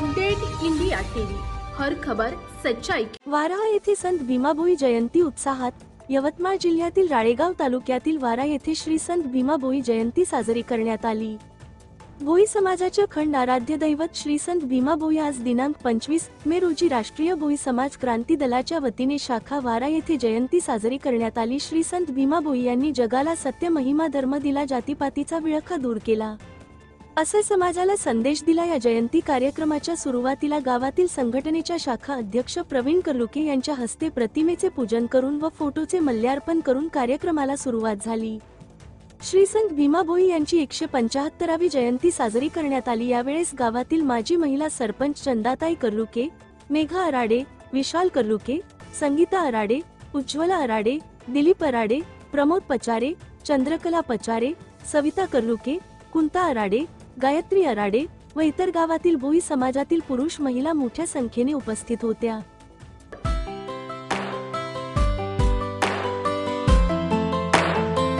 Update India TV. हर खबर सच्चाई वारा येथे संत भीमाभोई जयंती उत्साहात यवतमाळ जिल्ह्यातील राळेगाव तालुक्यातील वारा येथे श्री संत भीमाभोई जयंती साजरी करण्यात आली. भोई समाजाच्या खंड आराध्य दैवत श्री संत भीमाभोई आज दिनांक पंचवीस मे रोजी राष्ट्रीय भोई समाज क्रांती दलाच्या वतीने शाखा वारा येथे जयंती साजरी करण्यात आली. श्री संत भीमाभोई यांनी जगाला सत्य महिमा धर्म दिला जातीपातीचा विळखा दूर केला. असे समाजाला संदेश दिला या जयंती कार्यक्रमाच्या सुरुवातीला गावातील संघटनेच्या शाखा अध्यक्ष प्रवीण कर्लुके यांच्या हस्ते प्रतिमेचे पूजन करून व फोटोचे मल्यार्पण करून कार्यक्रमाला सुरुवात झाली. श्रीसंत भीमा भोई यांची एकशे पंचाहत्तरावी जयंती साजरी करण्यात आली. यावेळेस गावातील माजी महिला सरपंच चंदाताई कर्लुके मेघा अराडे विशाल कर्लुके संगीता अराडे उज्ज्वला अराडे दिलीप अराडे प्रमोद पचारे चंद्रकला पचारे सविता कर्लुके कुंता अराडे गायत्री अराडे व इतर गावातील भोई समाजातील पुरुष महिला मोठ्या संख्येने उपस्थित होत्या.